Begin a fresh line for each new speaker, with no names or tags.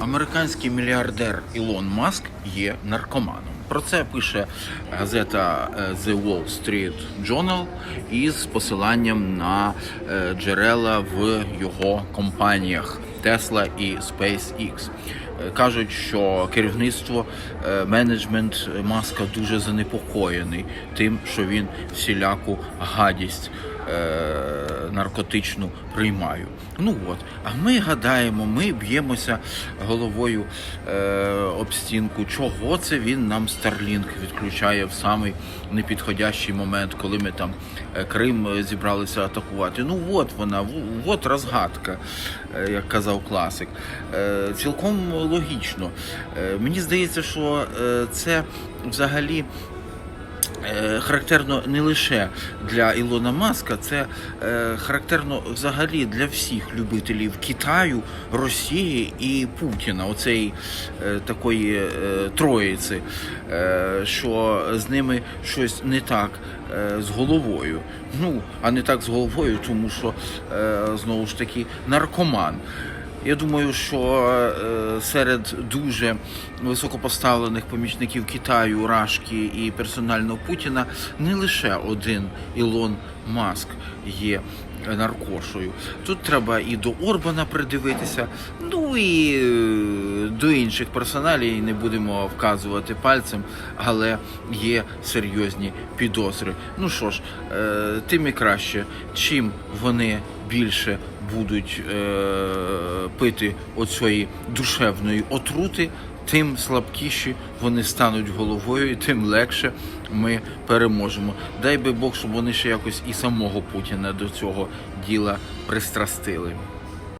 американський мільярдер Ілон Маск є наркоманом. Про це пише газета е, The Wall Street Journal із посиланням на е, джерела в його компаніях Tesla і SpaceX. Е, Кажуть, що керівництво, е, менеджмент Маска дуже занепокоєний тим, що він всіляку гадість е, наркотичну приймаю. Ну от, а ми гадаємо, ми б'ємося головою е, об стінку. Чого це він нам Starlink відключає в самий непідходящий момент, коли ми там е, Крим е, зібралися атакувати. Ну от вона, от розгадка, е, як казав класик. Е, Цілком логічно. Е, Мені здається, що це взагалі. Е, Характерно не лише для Ілона Маска, це е, характерно взагалі для всіх любителів Китаю, Росії і Путіна, оцеї е, такої троїці, що з ними щось не так з головою. Ну, а не так з головою, тому що знову ж таки наркоман. Я думаю, що е, серед дуже високопоставлених помічників Китаю, Рашки і персонально Путіна не лише один Ілон Маск є наркошою. Тут треба і до Орбана придивитися, ну і е, до інших персоналій не будемо вказувати пальцем, але є серйозні підозри. Ну що ж, е, тим і краще, чим вони більше будуть пити оцієї душевної отрути, тим слабкіші вони стануть головою, і тим легше ми переможемо. Дай би Бог, щоб вони ще якось і самого Путіна до цього діла пристрастили.